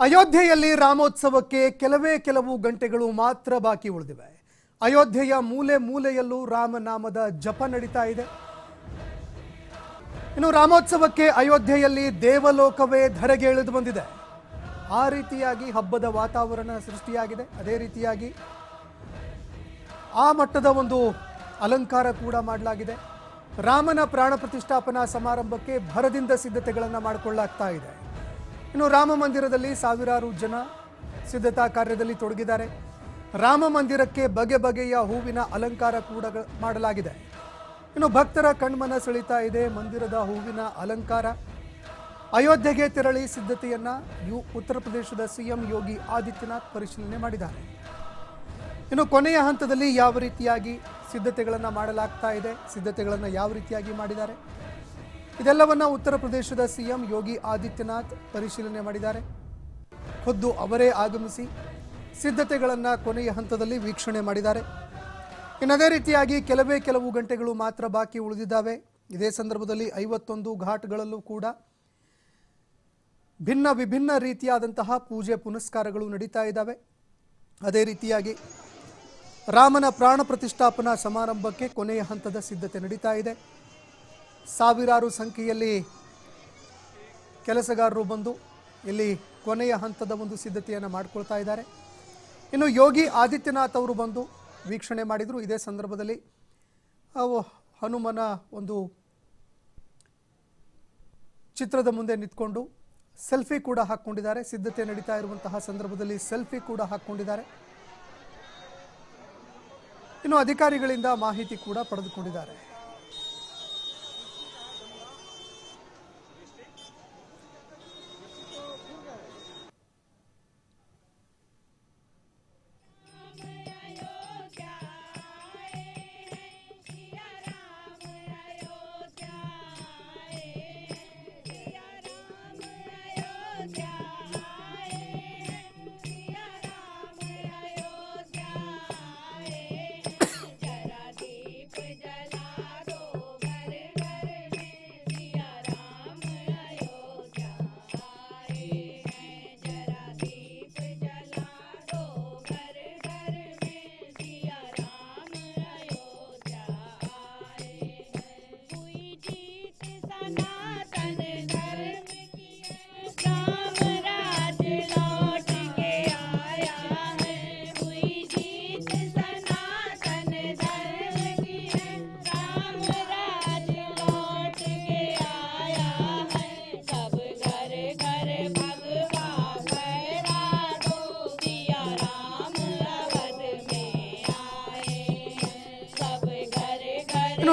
ಅಯೋಧ್ಯೆಯಲ್ಲಿ ರಾಮೋತ್ಸವಕ್ಕೆ ಕೆಲವೇ ಕೆಲವು ಗಂಟೆಗಳು ಮಾತ್ರ ಬಾಕಿ ಉಳಿದಿವೆ. ಅಯೋಧ್ಯೆಯ ಮೂಲೆ ಮೂಲೆಯಲ್ಲೂ ರಾಮನಾಮದ ಜಪ ನಡೀತಾ ಇದೆ. ಇನ್ನು ರಾಮೋತ್ಸವಕ್ಕೆ ಅಯೋಧ್ಯೆಯಲ್ಲಿ ದೇವಲೋಕವೇ ಧರೆಗೆ ಇಳಿದು ಬಂದಿದೆ. ಆ ರೀತಿಯಾಗಿ ಹಬ್ಬದ ವಾತಾವರಣ ಸೃಷ್ಟಿಯಾಗಿದೆ. ಅದೇ ರೀತಿಯಾಗಿ ಆ ಮಟ್ಟದ ಒಂದು ಅಲಂಕಾರ ಕೂಡ ಮಾಡಲಾಗಿದೆ. ರಾಮನ ಪ್ರಾಣ ಪ್ರತಿಷ್ಠಾಪನಾ ಸಮಾರಂಭಕ್ಕೆ ಭರದಿಂದ ಸಿದ್ಧತೆಗಳನ್ನು ಮಾಡಿಕೊಳ್ಳಲಾಗ್ತಾ ಇದೆ. ಇನ್ನು ರಾಮ ಮಂದಿರದಲ್ಲಿ ಸಾವಿರಾರು ಜನ ಸಿದ್ಧತಾ ಕಾರ್ಯದಲ್ಲಿ ತೊಡಗಿದ್ದಾರೆ. ರಾಮ ಮಂದಿರಕ್ಕೆ ಬಗೆ ಬಗೆಯ ಹೂವಿನ ಅಲಂಕಾರ ಕೂಡ ಮಾಡಲಾಗಿದೆ. ಇನ್ನು ಭಕ್ತರ ಕಣ್ಮನ ಸೆಳೀತಾ ಇದೆ ಮಂದಿರದ ಹೂವಿನ ಅಲಂಕಾರ. ಅಯೋಧ್ಯೆಗೆ ತೆರಳಿ ಸಿದ್ಧತೆಯನ್ನು ಯು ಉತ್ತರ ಪ್ರದೇಶದ ಸಿಎಂ ಯೋಗಿ ಆದಿತ್ಯನಾಥ್ ಪರಿಶೀಲನೆ ಮಾಡಿದ್ದಾರೆ. ಇನ್ನು ಕೊನೆಯ ಹಂತದಲ್ಲಿ ಯಾವ ರೀತಿಯಾಗಿ ಸಿದ್ಧತೆಗಳನ್ನು ಮಾಡಲಾಗ್ತಾ ಇದೆ, ಸಿದ್ಧತೆಗಳನ್ನು ಯಾವ ರೀತಿಯಾಗಿ ಮಾಡಿದ್ದಾರೆ? ಇದೆಲ್ಲವನ್ನ ಉತ್ತರ ಪ್ರದೇಶದ ಸಿಎಂ ಯೋಗಿ ಆದಿತ್ಯನಾಥ್ ಪರಿಶೀಲನೆ ಮಾಡಿದ್ದಾರೆ. ಖುದ್ದು ಅವರೇ ಆಗಮಿಸಿ ಸಿದ್ಧತೆಗಳನ್ನು ಕೊನೆಯ ಹಂತದಲ್ಲಿ ವೀಕ್ಷಣೆ ಮಾಡಿದ್ದಾರೆ. ಇನ್ನು ಅದೇ ರೀತಿಯಾಗಿ ಕೆಲವೇ ಕೆಲವು ಗಂಟೆಗಳು ಮಾತ್ರ ಬಾಕಿ ಉಳಿದಿದ್ದಾವೆ. ಇದೇ ಸಂದರ್ಭದಲ್ಲಿ ಐವತ್ತೊಂದು ಘಾಟ್ಗಳಲ್ಲೂ ಕೂಡ ಭಿನ್ನ ವಿಭಿನ್ನ ರೀತಿಯಾದಂತಹ ಪೂಜೆ ಪುನಸ್ಕಾರಗಳು ನಡೀತಾ ಇದ್ದಾವೆ. ಅದೇ ರೀತಿಯಾಗಿ ರಾಮನ ಪ್ರಾಣ ಪ್ರತಿಷ್ಠಾಪನಾ ಸಮಾರಂಭಕ್ಕೆ ಕೊನೆಯ ಹಂತದ ಸಿದ್ಧತೆ ನಡೀತಾ ಇದೆ. ಸಾವಿರಾರು ಸಂಖ್ಯೆಯಲ್ಲಿ ಕೆಲಸಗಾರರು ಬಂದು ಇಲ್ಲಿ ಕೊನೆಯ ಹಂತದ ಒಂದು ಸಿದ್ಧತೆಯನ್ನು ಮಾಡಿಕೊಳ್ತಾ ಇದ್ದಾರೆ. ಇನ್ನು ಯೋಗಿ ಆದಿತ್ಯನಾಥ್ ಅವರು ಬಂದು ವೀಕ್ಷಣೆ ಮಾಡಿದರು. ಇದೇ ಸಂದರ್ಭದಲ್ಲಿ ಹನುಮನ ಒಂದು ಚಿತ್ರದ ಮುಂದೆ ನಿಂತ್ಕೊಂಡು ಸೆಲ್ಫಿ ಕೂಡ ಹಾಕ್ಕೊಂಡಿದ್ದಾರೆ. ಸಿದ್ಧತೆ ನಡೀತಾ ಇರುವಂತಹ ಸಂದರ್ಭದಲ್ಲಿ ಸೆಲ್ಫಿ ಕೂಡ ಹಾಕ್ಕೊಂಡಿದ್ದಾರೆ. ಇನ್ನು ಅಧಿಕಾರಿಗಳಿಂದ ಮಾಹಿತಿ ಕೂಡ ಪಡೆದುಕೊಂಡಿದ್ದಾರೆ.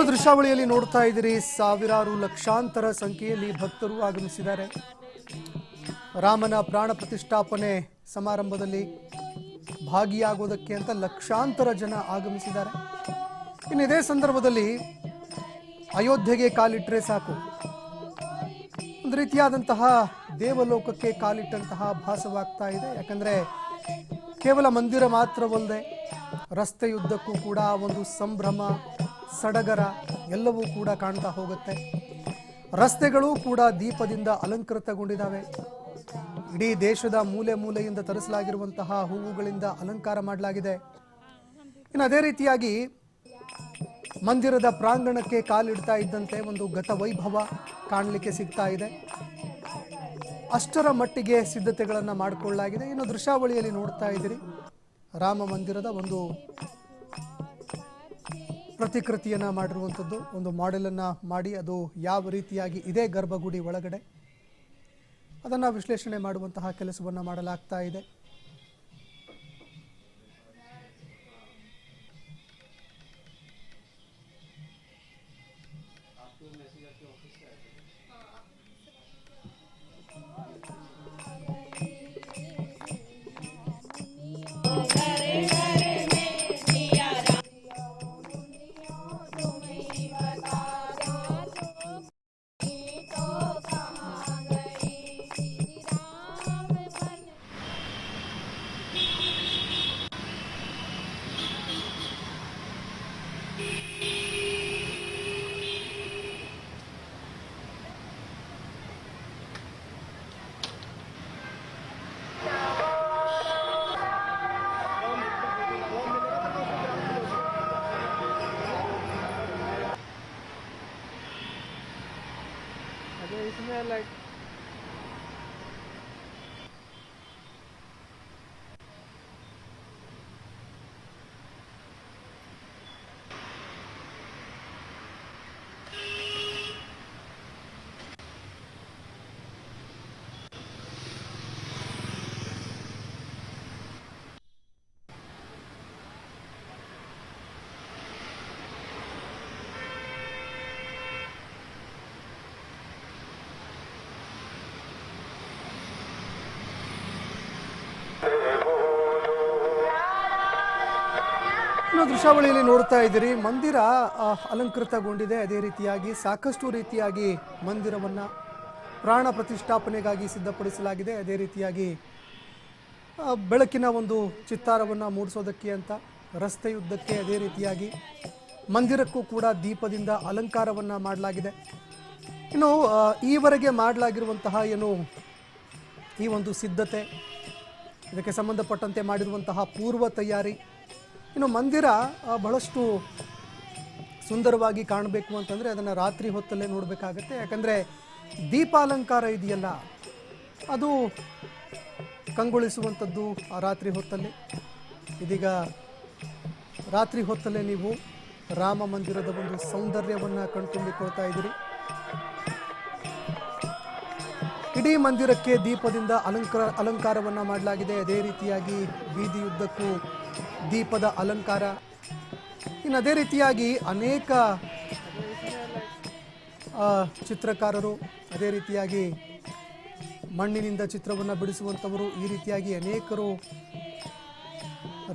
ದೃಶ್ಯಾವಳಿಯಲ್ಲಿ ನೋಡ್ತಾ ಇದ್ದೀರಿ. ಸಾವಿರಾರು ಲಕ್ಷಾಂತರ ಸಂಖ್ಯೆಯಲ್ಲಿ ಭಕ್ತರು ಆಗಮಿಸಿದ್ದಾರೆ. ರಾಮನ ಪ್ರಾಣ ಪ್ರತಿಷ್ಠಾಪನೆ ಸಮಾರಂಭದಲ್ಲಿ ಭಾಗಿಯಾಗೋದಕ್ಕೆ ಅಂತ ಲಕ್ಷಾಂತರ ಜನ ಆಗಮಿಸಿದ್ದಾರೆ. ಇನ್ನು ಇದೇ ಸಂದರ್ಭದಲ್ಲಿ ಅಯೋಧ್ಯೆಗೆ ಕಾಲಿಟ್ಟರೆ ಸಾಕು. ಒಂದು ರೀತಿಯಾದಂತಹ ದೇವಲೋಕಕ್ಕೆ ಕಾಲಿಟ್ಟಂತಹ ಭಾಸವಾಗ್ತಾ ಇದೆ. ಯಾಕಂದ್ರೆ ಕೇವಲ ಮಂದಿರ ಮಾತ್ರವಲ್ಲದೆ ರಸ್ತೆಯುದ್ದಕ್ಕೂ ಕೂಡ ಒಂದು ಸಂಭ್ರಮ ಸಡಗರ ಎಲ್ಲವೂ ಕೂಡ ಕಾಣ್ತಾ ಹೋಗುತ್ತೆ. ರಸ್ತೆಗಳು ಕೂಡ ದೀಪದಿಂದ ಅಲಂಕೃತಗೊಂಡಿದ್ದಾವೆ. ಇಡೀ ದೇಶದ ಮೂಲೆ ಮೂಲೆಯಿಂದ ತರಿಸಲಾಗಿರುವಂತಹ ಹೂವುಗಳಿಂದ ಅಲಂಕಾರ ಮಾಡಲಾಗಿದೆ. ಇನ್ನು ಅದೇ ರೀತಿಯಾಗಿ ಮಂದಿರದ ಪ್ರಾಂಗಣಕ್ಕೆ ಕಾಲಿಡ್ತಾ ಇದ್ದಂತೆ ಒಂದು ಗತ ವೈಭವ ಕಾಣಲಿಕ್ಕೆ ಸಿಗ್ತಾ ಇದೆ. ಅಷ್ಟರ ಮಟ್ಟಿಗೆ ಸಿದ್ಧತೆಗಳನ್ನು ಮಾಡಿಕೊಳ್ಳಲಾಗಿದೆ. ಇನ್ನು ದೃಶ್ಯಾವಳಿಯಲ್ಲಿ ನೋಡ್ತಾ ಇದ್ದೀರಿ. ರಾಮ ಮಂದಿರದ ಒಂದು ಪ್ರತಿಕೃತಿಯನ್ನು ಮಾಡಿರುವಂಥದ್ದು ಒಂದು ಮಾಡೆಲನ್ನು ಮಾಡಿ ಅದು ಯಾವ ರೀತಿಯಾಗಿ ಇದೆ ಗರ್ಭಗುಡಿ ಒಳಗಡೆ ಅದನ್ನು ವಿಶ್ಲೇಷಣೆ ಮಾಡುವಂತಹ ಕೆಲಸವನ್ನು ಮಾಡಲಾಗ್ತಾ ಇದೆ. isn't that like ಏನು ದೃಶ್ಯಾವಳಿಯಲ್ಲಿ ನೋಡ್ತಾ ಇದ್ದೀರಿ. ಮಂದಿರ ಅಲಂಕೃತಗೊಂಡಿದೆ. ಅದೇ ರೀತಿಯಾಗಿ ಸಾಕಷ್ಟು ರೀತಿಯಾಗಿ ಮಂದಿರವನ್ನು ಪ್ರಾಣ ಪ್ರತಿಷ್ಠಾಪನೆಗಾಗಿ ಸಿದ್ಧಪಡಿಸಲಾಗಿದೆ. ಅದೇ ರೀತಿಯಾಗಿ ಬೆಳಕಿನ ಒಂದು ಚಿತ್ತಾರವನ್ನು ಮೂಡಿಸೋದಕ್ಕೆ ಅಂತ ರಸ್ತೆಯುದ್ದಕ್ಕೆ ಅದೇ ರೀತಿಯಾಗಿ ಮಂದಿರಕ್ಕೂ ಕೂಡ ದೀಪದಿಂದ ಅಲಂಕಾರವನ್ನು ಮಾಡಲಾಗಿದೆ. ಇನ್ನು ಈವರೆಗೆ ಮಾಡಲಾಗಿರುವಂತಹ ಏನು, ಈ ಒಂದು ಸಿದ್ಧತೆ, ಇದಕ್ಕೆ ಸಂಬಂಧಪಟ್ಟಂತೆ ಮಾಡಿರುವಂತಹ ಪೂರ್ವ ತಯಾರಿ ಇನ್ನು ಮಂದಿರ ಬಹಳಷ್ಟು ಸುಂದರವಾಗಿ ಕಾಣಬೇಕು ಅಂತಂದರೆ ಅದನ್ನು ರಾತ್ರಿ ಹೊತ್ತಲ್ಲೇ ನೋಡಬೇಕಾಗತ್ತೆ. ಯಾಕಂದರೆ ದೀಪಾಲಂಕಾರ ಇದೆಯಲ್ಲ, ಅದು ಕಂಗೊಳಿಸುವಂಥದ್ದು ಆ ರಾತ್ರಿ ಹೊತ್ತಲ್ಲಿ. ಇದೀಗ ರಾತ್ರಿ ಹೊತ್ತಲ್ಲೇ ನೀವು ರಾಮ ಮಂದಿರದ ಒಂದು ಸೌಂದರ್ಯವನ್ನು ಕಣ್ತುಂಬಿಕೊಳ್ತಾ ಇದ್ದೀರಿ. ಇಡೀ ಮಂದಿರಕ್ಕೆ ದೀಪದಿಂದ ಅಲಂಕಾರ ಅಲಂಕಾರವನ್ನು ಮಾಡಲಾಗಿದೆ. ಅದೇ ರೀತಿಯಾಗಿ ಬೀದಿಯುದ್ದಕ್ಕೂ ದೀಪದ ಅಲಂಕಾರ. ಇನ್ನು ಅದೇ ರೀತಿಯಾಗಿ ಅನೇಕ ಚಿತ್ರಕಾರರು ಅದೇ ರೀತಿಯಾಗಿ ಮಣ್ಣಿನಿಂದ ಚಿತ್ರವನ್ನು ಬಿಡಿಸುವಂಥವರು ಈ ರೀತಿಯಾಗಿ ಅನೇಕರು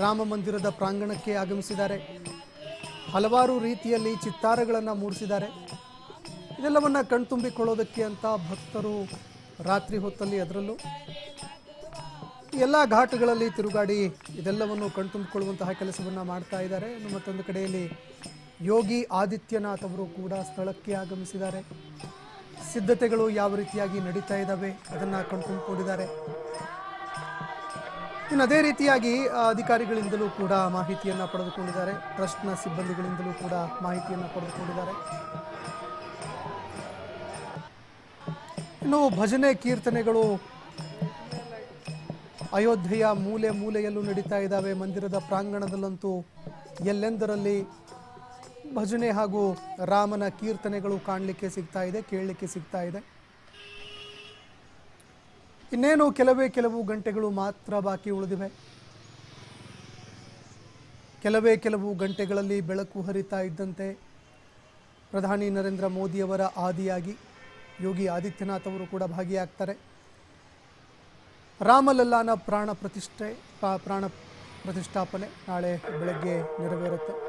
ರಾಮ ಮಂದಿರದ ಪ್ರಾಂಗಣಕ್ಕೆ ಆಗಮಿಸಿದ್ದಾರೆ. ಹಲವಾರು ರೀತಿಯಲ್ಲಿ ಚಿತ್ತಾರಗಳನ್ನು ಮೂಡಿಸಿದ್ದಾರೆ. ಇದೆಲ್ಲವನ್ನು ಕಣ್ತುಂಬಿಕೊಳ್ಳೋದಕ್ಕೆ ಅಂತ ಭಕ್ತರು ರಾತ್ರಿ ಹೊತ್ತಲ್ಲಿ ಅದರಲ್ಲೂ ಎಲ್ಲ ಘಾಟ್ಗಳಲ್ಲಿ ತಿರುಗಾಡಿ ಇದೆಲ್ಲವನ್ನು ಕಣ್ತುಂಬಿಕೊಳ್ಳುವಂತಹ ಕೆಲಸವನ್ನು ಮಾಡ್ತಾ ಇದ್ದಾರೆ. ಮತ್ತೊಂದು ಕಡೆಯಲ್ಲಿ ಯೋಗಿ ಆದಿತ್ಯನಾಥ್ ಅವರು ಕೂಡ ಸ್ಥಳಕ್ಕೆ ಆಗಮಿಸಿದ್ದಾರೆ. ಸಿದ್ಧತೆಗಳು ಯಾವ ರೀತಿಯಾಗಿ ನಡೀತಾ ಇದ್ದಾವೆ ಅದನ್ನು ಕಣ್ತುಂಬಿಕೊಂಡಿದ್ದಾರೆ. ಇನ್ನು ಅದೇ ರೀತಿಯಾಗಿ ಅಧಿಕಾರಿಗಳಿಂದಲೂ ಕೂಡ ಮಾಹಿತಿಯನ್ನು ಪಡೆದುಕೊಂಡಿದ್ದಾರೆ. ಟ್ರಸ್ಟ್ನ ಸಿಬ್ಬಂದಿಗಳಿಂದಲೂ ಕೂಡ ಮಾಹಿತಿಯನ್ನು ಪಡೆದುಕೊಂಡಿದ್ದಾರೆ. ಇನ್ನು ಭಜನೆ ಕೀರ್ತನೆಗಳು ಅಯೋಧ್ಯೆಯ ಮೂಲೆ ಮೂಲೆಯಲ್ಲೂ ನಡೀತಾ ಇದ್ದಾವೆ. ಮಂದಿರದ ಪ್ರಾಂಗಣದಲ್ಲಂತೂ ಎಲ್ಲೆಂದರಲ್ಲಿ ಭಜನೆ ಹಾಗೂ ರಾಮನ ಕೀರ್ತನೆಗಳು ಕಾಣಲಿಕ್ಕೆ ಸಿಗ್ತಾ ಇದೆ, ಕೇಳಲಿಕ್ಕೆ ಸಿಗ್ತಾ ಇದೆ. ಇನ್ನೇನು ಕೆಲವೇ ಕೆಲವು ಗಂಟೆಗಳು ಮಾತ್ರ ಬಾಕಿ ಉಳಿದಿವೆ. ಕೆಲವೇ ಕೆಲವು ಗಂಟೆಗಳಲ್ಲಿ ಬೆಳಕು ಹರಿತಾ ಇದ್ದಂತೆ ಪ್ರಧಾನಿ ನರೇಂದ್ರ ಮೋದಿಯವರ ಆದಿಯಾಗಿ ಯೋಗಿ ಆದಿತ್ಯನಾಥ್ ಅವರು ಕೂಡ ಭಾಗಿಯಾಗ್ತಾರೆ. ರಾಮಲಲ್ಲಾನ ಪ್ರಾಣ ಪ್ರತಿಷ್ಠೆ ಪ್ರಾ- ಪ್ರಾಣ ಪ್ರತಿಷ್ಠಾಪನೆ ನಾಳೆ ಬೆಳಗ್ಗೆ ನೆರವೇರುತ್ತೆ.